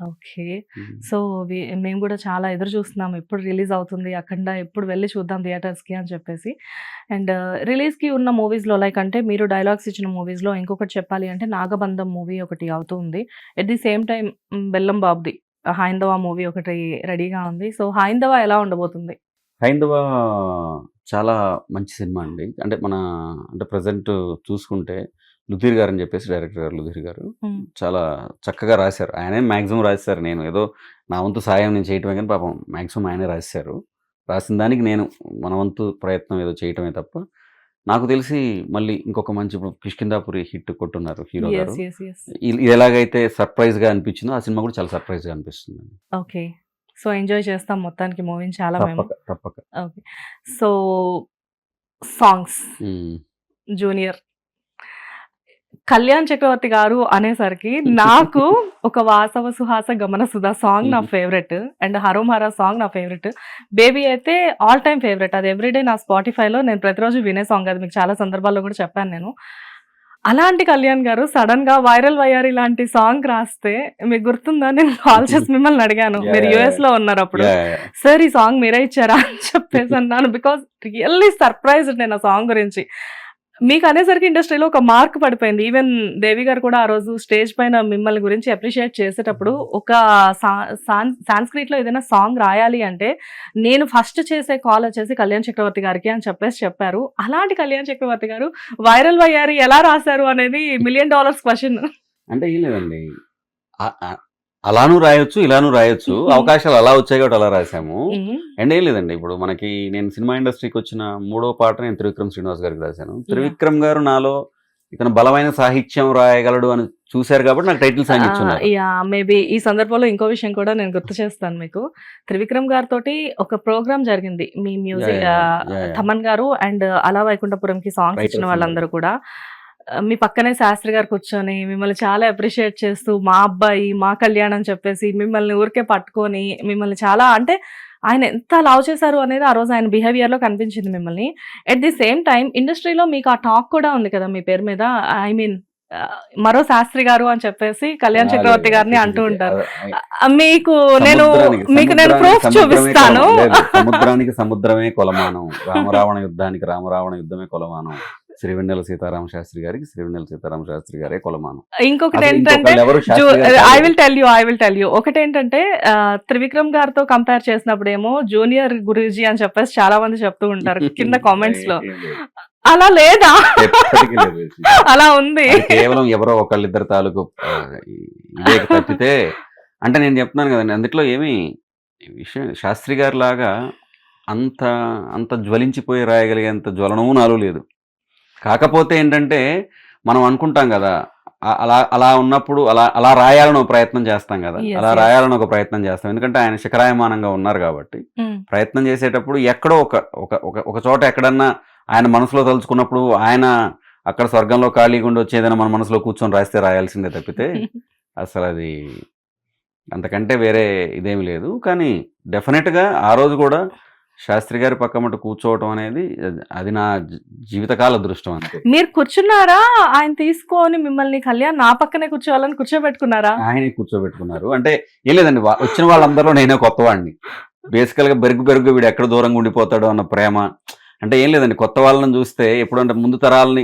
Okay. So, మేము గూడా చాలా ఎదురు చూస్తున్నాం. ఎప్పుడు రిలీజ్ అవుతుంది అఖండ ఎప్పుడు వెళ్ళి చూద్దాం థియేటర్స్‌కి అని చెప్పేసి. అండ్ రిలీజ్‌కి ఉన్న మూవీస్‌లో లైక్ అంటే మీరు డైలాగ్స్ ఇచ్చిన మూవీస్‌లో ఇంకొకటి చెప్పాలి అంటే 'నాగబంధం' మూవీ ఒకటి అవుతూ ఉంది. ఎట్ ది సేమ్ హ్మ్, బెల్లం బాబుది 'హైందవ' మూవీ ఒకటి రెడీగా ఉంది. సో, 'హైందవ' ఎలా ఉండబోతుంది? 'హైందవ' చాలా మంచి సినిమా అండి. అంటే మన అంటే ప్రెజెంట్ చూసుకుంటే 'లుధీర్' గారని చెప్పేసి డైరెక్టర్ గారు 'లుధీర్' గారు. చాలా చక్కగా రాశారు. ఆయనే మాక్సిమం రాసేసారు. నేను ఏదో నా వంతు సాయం నేను చేయటమే కానీ పాపం మాక్సిమం ఆయనే రాసేసారు. రాసిన దానికి నేను మన వంతు ప్రయత్నం ఏదో చేయటమే తప్ప, నాకు తెలిసి మళ్ళీ ఇంకొక మంచి ఇప్పుడు 'కిష్కింధాపురి' హిట్ కొట్టున్నారు హీరో గారు. ఇది ఎలాగైతే సర్ప్రైజ్‌గా అనిపించిందో ఆ సినిమా కూడా చాలా సర్ప్రైజ్‌గా అనిపిస్తుందండి. ఓకే. సో, ఎంజాయ్ చేస్తాం మొత్తానికి మూవీని చాలా. తప్పక. Okay. So, songs. Junior. Kalyan Chakravarthi garu అనేసరికి నాకు ఒక 'వాసవ సుహాస గమన సుధా' సాంగ్ నా. ఫేవరెట్. అండ్ 'హరోం హరా' సాంగ్ నా ఫేవరెట్. 'బేబీ' అయితే ఆల్ టైమ్ ఫేవరెట్. అది ఎవ్రీడే నా స్పాటిఫైలో నేను ప్రతిరోజు వినే సాంగ్ అది మీకు చాలా సందర్భాల్లో కూడా చెప్పాను నేను. అలాంటి కళ్యాణ్ గారు సడెన్‌గా 'వైరల్ వయ్యారి' లాంటి సాంగ్ రాస్తే మీకు గుర్తుందా? నేను కాల్ చేసి మిమ్మల్ని అడిగాను. మీరు యాహ్! యూఎస్‌లో ఉన్నప్పుడు. యాహ్! యాహ్! సార్ ఈ సాంగ్ మీరే ఇచ్చారా అని చెప్పేసి అన్నాను. బికాజ్ రియల్లీ సర్ప్రైజ్డ్ నేను ఆ సాంగ్ గురించి. మీకు అనేసరికి ఇండస్ట్రీలో ఒక మార్క్ పడిపోయింది. ఈవెన్ దేవి గారు కూడా ఆ రోజు స్టేజ్ పైన మిమ్మల్ని గురించి అప్రిషియేట్ చేసేటప్పుడు ఒక సా సాన్ సాంస్క్రిట్‌లో ఏదైనా సాంగ్ రాయాలి అంటే నేను ఫస్ట్ చేసే కాల్ వచ్చేసి కళ్యాణ్ చక్రవర్తి గారికి అని చెప్పేసి చెప్పారు. అలాంటి కళ్యాణ్ చక్రవర్తి గారు 'వైరల్ వయ్యారి' ఎలా రాసారు అనేది మిలియన్ డాలర్స్ క్వెషన్. అంటే ఏం లేదండి. అలానూ రాయొచ్చు, ఇలానూ రాయొచ్చు. అవకాశాలు అలా వచ్చాయి కాబట్టి అలా రాసాము. అండ్ ఏం లేదండి. ఇప్పుడు మనకి నేను సినిమా ఇండస్ట్రీకి వచ్చిన మూడో పాట నేను త్రివిక్రమ్ శ్రీనివాస్ గారికి రాశాను. త్రివిక్రమ్ గారు నాలో ఇతను బలమైన సాహిత్యం రాయగలడు అని చూసారు కాబట్టి నాకు టైటిల్ సాంగ్. యాహ్! మేబీ ఈ సందర్భంలో ఇంకో విషయం కూడా నేను గుర్తు చేస్తాను మీకు. త్రివిక్రమ్ గారితోటి ఒక ప్రోగ్రామ్ జరిగింది. మీ! మ్యూజిక్! తమన్ గారు అండ్ అలా వైకుంఠపురంకి సాంగ్స్ ఇచ్చిన వాళ్ళందరూ. కూడా మీ పక్కనే శాస్త్రి గారు కూర్చొని మిమ్మల్ని చాలా అప్రిషియేట్ చేస్తూ మా అబ్బాయి, మా కళ్యాణ్ అని చెప్పేసి మిమ్మల్ని ఊరికే పట్టుకొని మిమ్మల్ని చాలా అంటే ఆయన ఎంత లవ్ చేశారు అనేది ఆ రోజు ఆయన బిహేవియర్‌లో కనిపించింది మిమ్మల్ని. ఎట్ ది సేమ్ టైమ్ ఇండస్ట్రీలో మీకు ఆ టాక్ కూడా ఉంది కదా! మీ పేరు మీద. ఐ మీన్ మరో శాస్త్రి గారు అని చెప్పేసి కళ్యాణ్ చక్రవర్తి. గారిని! అంటూ! ఉంటారు. మీకు నేను మీకు నేను ప్రూఫ్ చూపిస్తాను. సముద్రానికి సముద్రమే కొలమానం. రామరావణ యుద్ధానికి రామరావణ యుద్ధమే కొలమానం. శ్రీవెన్నెల సీతారామ శాస్త్రి గారికి శ్రీవెన్నెల సీతారామ శాస్త్రి గారే కొలమానం. ఇంకొకటి ఏంటంటే garu I. Will tell you, I will tell you. ఒకటేంటంటే ఆహ్, త్రివిక్రమ్ గారితో కంపేర్ చేసినప్పుడేమో జూనియర్ గురూజీ అని చెప్పేసి చాలా మంది చెప్తూ ఉంటారు కింద కామెంట్స్‌లో. ఏం లేదు. అలా లేదా? అలా ఉంది. కేవలం ఎవరో ఒకళ్ళిద్దరు తాలూకు తప్పితే అంటే నేను చెప్తున్నాను కదండీ. అందుట్లో ఏమి విషయం శాస్త్రి గారిలాగా అంత అంత జ్వలించిపోయి రాయగలిగేంత జ్వలనము నాలో లేదు. కాకపోతే ఏంటంటే మనం అనుకుంటాం కదా! అలా అలా ఉన్నప్పుడు అలా అలా రాయాలని ఒక ప్రయత్నం చేస్తాం కదా! అలా. రాయాలని ఒక ప్రయత్నం చేస్తాం. ఎందుకంటే ఆయన శిఖరాయమానంగా ఉన్నారు కాబట్టి. హ్మ్. ప్రయత్నం చేసేటప్పుడు ఎక్కడో ఒక ఒక ఒక చోట ఎక్కడన్నా ఆయన మనసులో తలుచుకున్నప్పుడు ఆయన అక్కడ స్వర్గంలో ఖాళీగా ఉండి వచ్చి ఏదైనా మన మనసులో కూర్చొని రాస్తే రాయాల్సిందే తప్పితే అసలది అంతకంటే వేరే ఇదేమి లేదు. కానీ డెఫినెట్‌గా ఆ రోజు కూడా శాస్త్రి గారి పక్కమట కూర్చోవటం అనేది అది నా జీవితకాల అదృష్టం అంతే. మీరు కూర్చున్నారా? ఆయన తీసుకొని మిమ్మల్ని కళ్యాణ్ నా పక్కనే కూర్చోవాలని కూర్చోబెట్టుకున్నారా? ఆయనే కూర్చోబెట్టుకున్నారు. అంటే ఏం లేదండి. వచ్చిన వాళ్ళందరిలో నేనే కొత్తవాడిని. బేసికల్‌గా బెరుగు బెరుగ్గా వీడు ఎక్కడ దూరంగా ఉండిపోతాడో అన్న ప్రేమ. అంటే ఏం లేదండి. కొత్త వాళ్ళని చూస్తే ఎప్పుడంటే ముందు తరాలని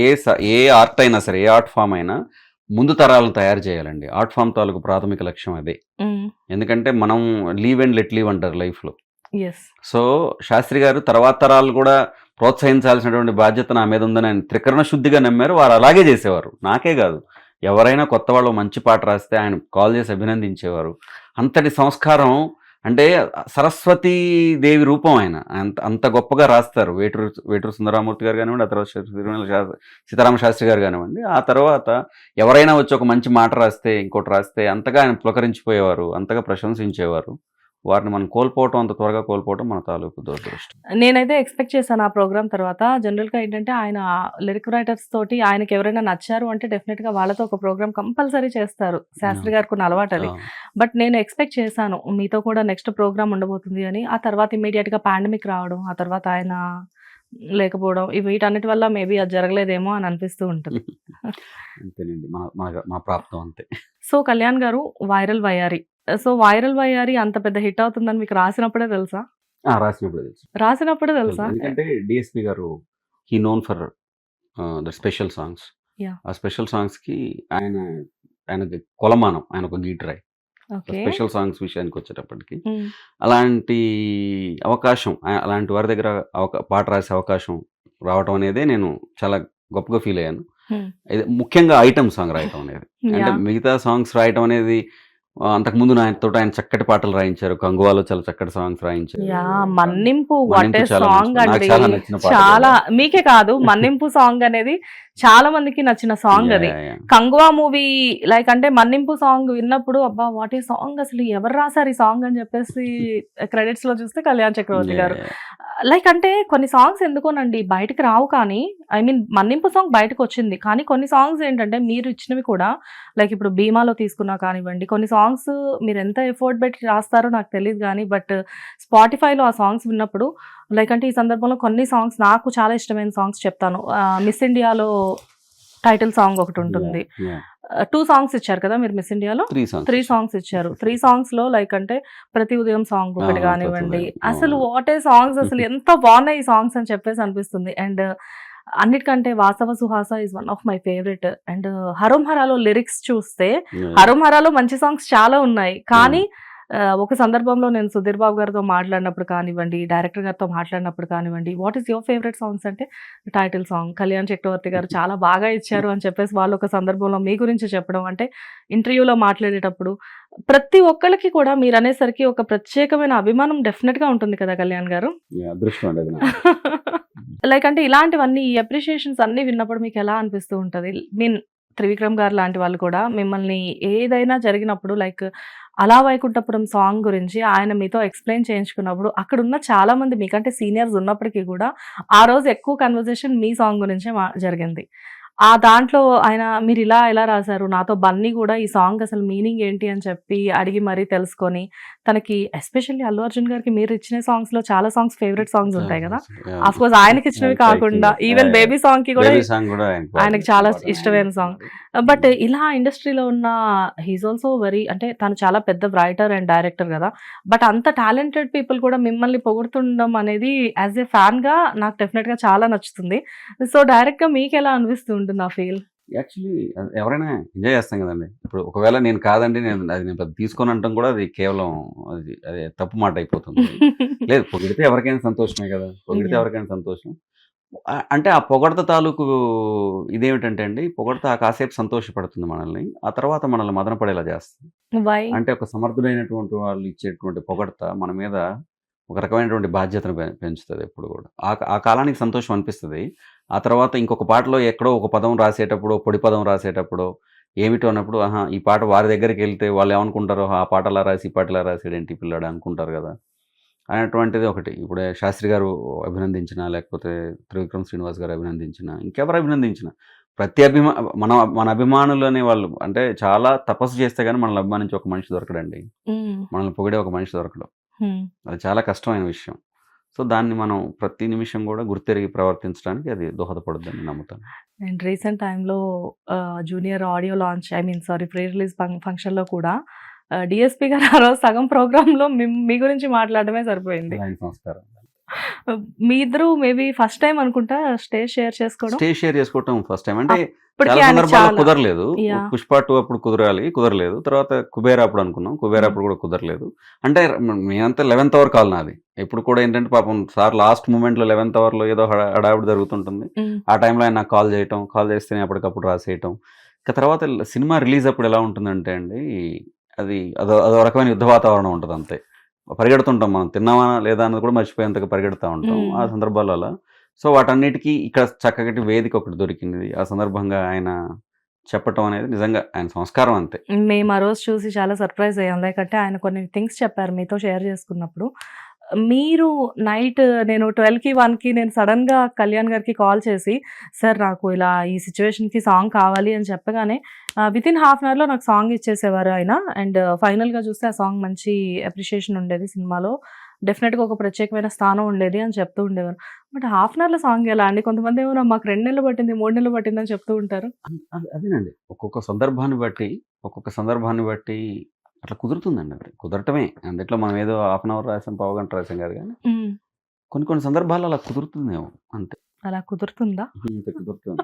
ఏ ఏ ఆర్ట్ అయినా సరే, ఏ ఆర్ట్ ఫార్మ్ అయినా ముందు తరాలను తయారు చేయాలండి. ఆర్ట్ ఫార్మ్ తాలూకు ప్రాథమిక లక్ష్యం అదే. ఎందుకంటే మనం లీవ్ అండ్ లెట్ లీవ్ అంటారు లైఫ్‌లో. సో, శాస్త్రి గారు తర్వాత తరాలు కూడా ప్రోత్సహించాల్సినటువంటి బాధ్యత నా మీద ఉందని ఆయన త్రికరణ శుద్ధిగా నమ్మారు. వారు అలాగే చేసేవారు. నాకే కాదు. ఎవరైనా కొత్త వాళ్ళు మంచి పాట రాస్తే ఆయన కాల్ చేసి అభినందించేవారు. అంతటి సంస్కారం అంటే సరస్వతీ దేవి రూపం ఆయన. అంత అంత గొప్పగా రాస్తారు. వేటూరు వేటూరు సుందరామూర్తి గారు కానివ్వండి, ఆ తర్వాత సీతారామ శాస్త్రి గారు కానివ్వండి. ఆ తర్వాత ఎవరైనా వచ్చి ఒక మంచి మాట రాస్తే, ఇంకోటి రాస్తే అంతగా ఆయన పులకరించిపోయేవారు. అంతగా ప్రశంసించేవారు. వారిని మనం కోల్పోవటం అంత త్వరగా కోల్పోవటం మన తాలూకు దురదృష్టం. నేనైతే ఎక్స్‌పెక్ట్ చేశాను ఆ ప్రోగ్రామ్ తర్వాత. జనరల్‌గా ఏంటంటే ఆయన లిరిక్ రైటర్స్ తోటి ఆయనకి ఎవరైనా నచ్చారు అంటే డెఫినిట్‌గా వాళ్ళతో ఒక ప్రోగ్రామ్ కంపల్సరీ చేస్తారు. శాస్త్రి. గారికి ఉన్న అలవాటది. అవును. బట్ నేను ఎక్స్‌పెక్ట్ చేశాను. మీతో కూడా నెక్స్ట్ ప్రోగ్రామ్ ఉండబోతుంది అని. ఆ తర్వాత ఇమ్మీడియేట్‌గా పాండమిక్ రావడం. ఆ తర్వాత ఆయన లేకపోవడం ఇవి వీటన్నిటి వల్ల మేబీ అది జరగలేదేమో అని అనిపిస్తూ ఉంటుంది అంతేనండి మన మా ప్రాప్తం అంతే సో కళ్యాణ్ గారు వైరల్ వయ్యారి సో వైరల్ వయ్యారి అంత పెద్ద హిట్ అవుతుందని మీకు రాసినప్పుడే తెలుసా? రాసినప్పుడు తెలుసు. రాసినప్పుడే తెలుసా? ఎందుకంటే DSP garu he known for the special songs. ఆ స్పెషల్ సాంగ్స్కి ఆయన ఆయనకి కొలమానం ఆయన ఒక గీటరాయ్ ఓకే. స్పెషల్ సాంగ్స్ విషయానికి వచ్చేటప్పటికి అలాంటి అవకాశం అలాంటి వారి దగ్గర పాట రాసే అవకాశం రావటం అనేదే నేను చాలా గొప్పగా ఫీల్ అయ్యాను. ముఖ్యంగా ఐటమ్ సాంగ్ రాయటం అనేది. అంటే మిగతా సాంగ్స్ రాయటం అనేది అంతకుముందు ఆయనతో ఆయన చక్కటి పాటలు రాయించారు. కంగువాలో చాలా చక్కటి సాంగ్స్ రాయించారు. మన్నింపు వాట్ సాంగ్ అండి. చాలా మీకే కాదు మన్నింపు సాంగ్ అనేది చాలా మందికి నచ్చిన సాంగ్ అది. కంగువా మూవీ లైక్ అంటే మన్నింపు సాంగ్ విన్నప్పుడు అబ్బా వాట్ ఏ సాంగ్ అసలు ఎవరు రాశారు ఈ సాంగ్ అని చెప్పేసి క్రెడిట్స్లో చూస్తే కళ్యాణ్ చక్రవర్తి గారు. లైక్ అంటే కొన్ని సాంగ్స్ ఎందుకోనండి బయటకు రావు కానీ ఐ మీన్ మన్నింపు సాంగ్ బయటకు వచ్చింది కానీ కొన్ని సాంగ్స్ ఏంటంటే మీరు ఇచ్చినవి కూడా లైక్ ఇప్పుడు భీమాలో తీసుకున్నా కానివ్వండి కొన్ని సాంగ్స్ మీరు ఎంత ఎఫోర్ట్ పెట్టి రాస్తారో నాకు తెలియదు కానీ బట్ స్పాటిఫైలో ఆ సాంగ్స్ విన్నప్పుడు లైక్ అంటే ఈ సందర్భంలో కొన్ని సాంగ్స్ నాకు చాలా ఇష్టమైన సాంగ్స్ చెప్తాను. మిస్ ఇండియాలో టైటిల్ సాంగ్ ఒకటి ఉంటుంది. టూ సాంగ్స్ ఇచ్చారు కదా మీరు మిస్ ఇండియాలో త్రీ సాంగ్స్ ఇచ్చారు. త్రీ సాంగ్స్లో లైక్ అంటే ప్రతి ఉదయం సాంగ్ ఒకటి ఆ, కానివ్వండి. ఉదయం. అసలు. వాట్ ఏ సాంగ్స్ అసలు ఎంత బాగున్నాయి ఈ సాంగ్స్ అని చెప్పేసి అనిపిస్తుంది. అండ్ అన్నిటికంటే Vasava Suhasa is one of my favourite and హరం హరాలో లిరిక్స్ చూస్తే హరం హరాలో మంచి సాంగ్స్ చాలా ఉన్నాయి. కానీ ఒక సందర్భంలో నేను సుధీర్ బాబు గారితో మాట్లాడినప్పుడు కానివ్వండి డైరెక్టర్ గారితో మాట్లాడినప్పుడు కానివ్వండి what is your favourite songs అంటే టైటిల్ సాంగ్. కళ్యాణ్ చక్రవర్తి గారు చాలా బాగా ఇచ్చారు అని చెప్పేసి వాళ్ళు ఒక సందర్భంలో మీ గురించి చెప్పడం అంటే ఇంటర్వ్యూలో మాట్లాడేటప్పుడు ప్రతి ఒక్కరికి కూడా మీరు అనేసరికి ఒక ప్రత్యేకమైన అభిమానం డెఫినెట్గా ఉంటుంది కదా కళ్యాణ్ గారు. లైక్ అంటే ఇలాంటివన్నీ ఈ అప్రిషియేషన్స్ అన్ని విన్నప్పుడు మీకు ఎలా అనిపిస్తూ ఉంటుంది? మీన్ త్రివిక్రమ్ గారు లాంటి వాళ్ళు కూడా మిమ్మల్ని ఏదైనా జరిగినప్పుడు లైక్ అలా వైకుంఠపురం సాంగ్ గురించి ఆయన మీతో ఎక్స్ప్లెయిన్ చేయించుకున్నప్పుడు అక్కడ ఉన్న చాలా మంది మీకంటే సీనియర్స్ ఉన్నప్పటికీ కూడా ఆ రోజు ఎక్కువ కన్వర్జేషన్ మీ సాంగ్ గురించే మా- జరిగింది. ఆ దాంట్లో ఆయన మీరు ఇలా ఎలా రాశారు? నాతో బన్నీ కూడా ఈ సాంగ్ అసలు మీనింగ్ ఏంటి అని చెప్పి అడిగి మరీ తెలుసుకొని తనకి ఎస్పెషల్లీ అల్లు అర్జున్ గారికి మీరు ఇచ్చిన సాంగ్స్లో చాలా సాంగ్స్ ఫేవరెట్ సాంగ్స్ ఉంటాయి కదా. అఫ్ కోర్స్ ఆయనకి ఇచ్చినవి కాకుండా. ఈవెన్ బేబీ సాంగ్కి కూడా ఆయనకు చాలా ఇష్టమైన song. బట్ ఇలా ఇండస్ట్రీలో ఉన్న హీస్ ఆల్సో వెరీ అంటే తను చాలా పెద్ద రైటర్ అండ్ డైరెక్టర్ కదా. బట్ అంత టాలెంటెడ్ పీపుల్ కూడా మిమ్మల్ని పొగుడుతుండడం అనేది యాజ్ ఏ ఫ్యాన్గా నాకు డెఫినెట్గా చాలా నచ్చుతుంది. సో డైరెక్ట్గా మీకు ఎలా అనిపిస్తూ ఉంటుంది ఆ ఫీల్ యాక్చువల్లీ ఎవరైనా ఎంజాయ్ చేస్తాం కదండి. ఇప్పుడు ఒకవేళ నేను కాదండి నేను అది నేను తీసుకొని అంటాం కూడా అది కేవలం అది అది తప్పు మాట అయిపోతుంది. లేదు పొగిడితే ఎవరికైనా సంతోషమే కదా. పొగిడితే. ఎవరికైనా సంతోషం. అంటే ఆ పొగడత తాలూకు ఇదేమిటంటే అండి పొగడత ఆ కాసేపు సంతోషపడుతుంది మనల్ని ఆ తర్వాత మనల్ని మదన పడేలా చేస్తుంది. అంటే ఒక సమర్థుడైనటువంటి వాళ్ళు ఇచ్చేటువంటి పొగడత మన మీద ఒక రకమైనటువంటి బాధ్యతను పెంచుతుంది ఎప్పుడు కూడా. ఆ ఆ కాలానికి సంతోషం అనిపిస్తుంది. ఆ తర్వాత ఇంకొక పాటలో ఎక్కడో ఒక పదం రాసేటప్పుడు పొడి పదం రాసేటప్పుడు ఏమిటో అన్నప్పుడు ఆహా ఈ పాట వారి దగ్గరికి వెళ్తే వాళ్ళు ఏమనుకుంటారో ఆ పాట అలా రాసి ఈ పాట రాసాడు ఏంటి పిల్లాడు? అనుకుంటారు కదా. అనేటువంటిది ఒకటి. ఇప్పుడు శాస్త్రి గారు అభినందించిన లేకపోతే త్రివిక్రమ్ శ్రీనివాస్ గారు అభినందించిన ఇంకెవరు అభినందించిన ప్రతి అభిమా మన మన అభిమానులు అనే వాళ్ళు అంటే చాలా తపస్సు చేస్తే కానీ మనల్ని అభిమానించి ఒక మనిషి దొరకడండి. మనల్ని పొగిడే ఒక మనిషి దొరకడం. అది చాలా కష్టమైన విషయం. సో దాన్ని మనం ప్రతి నిమిషం కూడా గుర్తెరిగి ప్రవర్తించడానికి అది దోహదపడుద్దని నమ్ముతాను. అండ్ రీసెంట్ టైంలో junior audio launch I mean sorry pre release ఫంక్షన్లో కూడా డిఎస్పీ గారు ఆ రోజు సగం ప్రోగ్రాంలో మీ గురించి మాట్లాడడమే సరిపోయింది. ఆయన సంస్కారం. మీ ఇద్దరు మేబీ ఫస్ట్ టైం అనుకుంటా స్టేజ్ షేర్ చేసుకోవడం? స్టేజ్ షేర్ చేసుకోవటం ఫస్ట్ టైం. అంటే కుదరలేదు. పుష్ప టూ అప్పుడు కుదరాలి కుదరలేదు. తర్వాత కుబేరా అప్పుడు అనుకున్నాం. కుబేరా అప్పుడు కూడా కుదరలేదు. అంటే మేమంతా లెవెన్త్ అవర్ కాల్ నాది. ఎప్పుడు కూడా ఏంటంటే పాపం సార్ లాస్ట్ మూమెంట్లో లెవెన్త్ అవర్లో ఏదో హడా- హడావిడి జరుగుతుంటుంది. ఆ టైంలో ఆయన కాల్ చేయటం కాల్ చేస్తేనే అప్పటికప్పుడు రాసేయటం. ఇక తర్వాత సినిమా రిలీజ్ అప్పుడు ఎలా ఉంటుందంటే అండి అది అదో అదో రకమైన యుద్ధ వాతావరణం ఉంటుంది అంతే పరిగెడుతుంటాం మనం. తిన్నామా లేదా అన్నది కూడా మర్చిపోయేంతగా పరిగెడుతూ ఉంటాం. ఆ సందర్భాల్లో. సో వాటన్నిటికీ ఇక్కడ చక్కటి వేదిక ఒకటి దొరికింది. ఆ సందర్భంగా ఆయన చెప్పటం అనేది నిజంగా ఆయన సంస్కారం అంతే. మేము ఆ రోజు చూసి చాలా సర్ప్రైజ్ అయ్యాం. లైక్ అంటే ఆయన కొన్ని థింగ్స్ చెప్పారు మీతో షేర్ చేసుకున్నప్పుడు. మీరు నైట్ నేను ట్వెల్వ్కి వన్కి నేను సడన్గా కళ్యాణ్ గారికి కాల్ చేసి సార్ నాకు ఇలా ఈ సిచ్యువేషన్కి సాంగ్ కావాలి అని చెప్పగానే విత్ ఇన్ హాఫ్ అన్ అవర్లో నాకు సాంగ్ ఇచ్చేసేవారు ఆయన. అండ్ ఫైనల్గా చూస్తే ఆ సాంగ్ మంచి అప్రిషియేషన్ ఉండేది సినిమాలో. డెఫినెట్గా ఒక ప్రత్యేకమైన స్థానం ఉండేది అని చెప్తూ ఉండేవారు. బట్ హాఫ్ అన్ అవర్లో సాంగ్ ఎలా అండి? కొంతమంది ఏమో మాకు రెండు నెలలు పట్టింది మూడు నెలలు పట్టింది అని చెప్తూ ఉంటారు. అన్- అది- అదేనండి. ఒక్కొక్క సందర్భాన్ని బట్టి ఒక్కొక్క సందర్భాన్ని బట్టి అట్లా కుదురుతుందండి అది కుదరటమే. అందుట్లో మనం ఏదో హాఫ్ అన్ అవర్ రాసాం పావు గంట రాసాం కాదు కానీ. కొన్ని కొన్ని సందర్భాల్లో అలా కుదురుతుందేమో అంతే. అలా కుదురుతుందా? కుదురుతుంది.